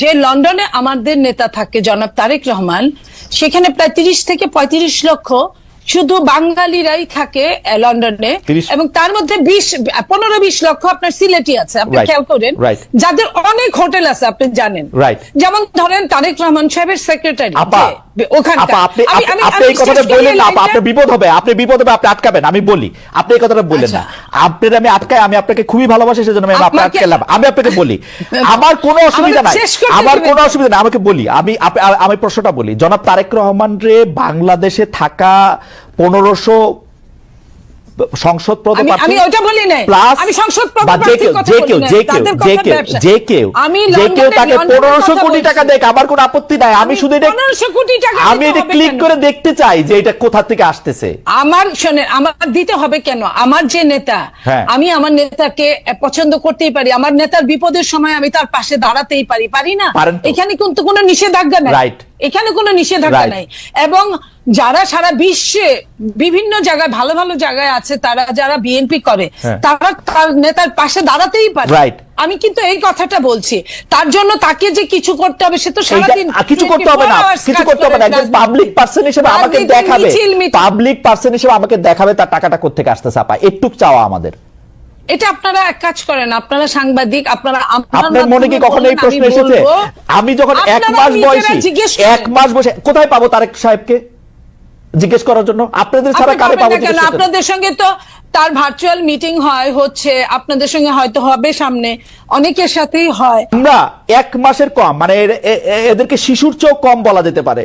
যে লন্ডনে আমাদের নেতা থাকে জনাব তারেক রহমান সেখানে প্রায় তিরিশ থেকে পঁয়ত্রিশ লক্ষ শুধু বাঙালিরাই থাকে লন্ডনে। এবং তার মধ্যে বিশ পনেরো বিশ লক্ষ আপনার সিলেটি আছে আপনি খেয়াল করেন। যাদের অনেক হোটেল আছে আপনি জানেন। যেমন ধরেন তারেক রহমান সাহেবের সেক্রেটারি আপনি এই কথাটা বললেন না আপনার বিপদ হবে আপনি বিপদ হবে আপনি আটকাবেন আমি বলি। আপনি এই কথাটা বললেন না। আপনার আমি আটকাই আমি আপনাকে খুবই ভালোবাসি সেজন্য আমি আপনাকে আপনাকে- আটকালাম। আমি আপনাকে বলি আমার কোনো অসুবিধা নাই। আমার কোনো অসুবিধা নাই আমাকে বলি। আমি আমি প্রশ্নটা বলি জনাব তারেক রহমান রে বাংলাদেশে থাকা পনেরোশো সংসদ আমি আমি ওটা বলি আমি সংসদ যে কেউ যে কেউ যে কেউ যে কেউ যে কেউ আমি যে কেউ তাকে কোটি টাকা দেখ আমার কোনো আপত্তি নাই। আমি শুধু এটা 1500 কোটি টাকা আমি এটা ক্লিক করে দেখতে চাই যে এটা কোথা থেকে আসতেছে। আমার শোনেন আমার দিতে হবে কেন? আমার যে নেতা হ্যাঁ। আমি আমার নেতাকে পছন্দ করতেই পারি। আমার নেতার বিপদের সময় আমি তার পাশে দাঁড়াতেই পারি। পারি না? এখানে কিন্তু কোনো নিষেধাজ্ঞা নাই। এখানে কোনো নিষেধাজ্ঞা নাই। এবং যারা সারা বিশ্বে বিভিন্ন জায়গায় ভালো ভালো জায়গায় আছে তারা যারা বিএনপি করে হ্যাঁ। তারা তার নেতার পাশে দাঁড়াতেই পারে। আমি কিন্তু এই কথাটা বলছি। তার জন্য তাকে যে কিছু করতে হবে সে তো সারাদিন কিছু করতে হবে না। কিছু করতে হবে না। একজন পাবলিক পার্সন হিসেবে আমাকে দেখাবে। পাবলিক পার্সন হিসেবে আমাকে দেখাবে তার টাকাটা কোথেকে আসতেছে আপা একটু চাওয়া আমাদের। এটা আপনারা এক কাজ করেন। আপনারা সাংবাদিক আপনারা আপনার মনে কি কখনো এই প্রশ্ন এসেছে? আমি যখন এক মাস বয়সী এক মাস বসে কোথায় পাবো তারেক সাহেবকে? জিজ্ঞেস করার জন্য। আপনাদের ছাড়া কারে পাবো আপনাদের সঙ্গে তো তার ভার্চুয়াল মিটিং হয় হচ্ছে আপনাদের সঙ্গে হয়তো হবে সামনে। অনেকের সাথেই হয়। আমরা এক মাসের কম মানে এদেরকে শিশুর চেয়েও কম বলা যেতে পারে।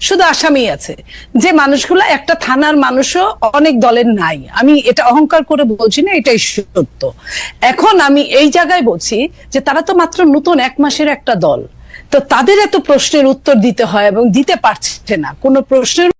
শুধু আসামি আছে। যে মানুষগুলো, একটা থানার মানুষও অনেক দলের নাই। আমি এটা অহংকার করে বলছি না, এটাই সত্য। এখন আমি এই জায়গায় বলছি যে তারা তো মাত্র নতুন এক মাসের একটা দল। তো তাদের এত প্রশ্নের উত্তর দিতে হয় এবং দিতে পারছে না। কোনো প্রশ্নের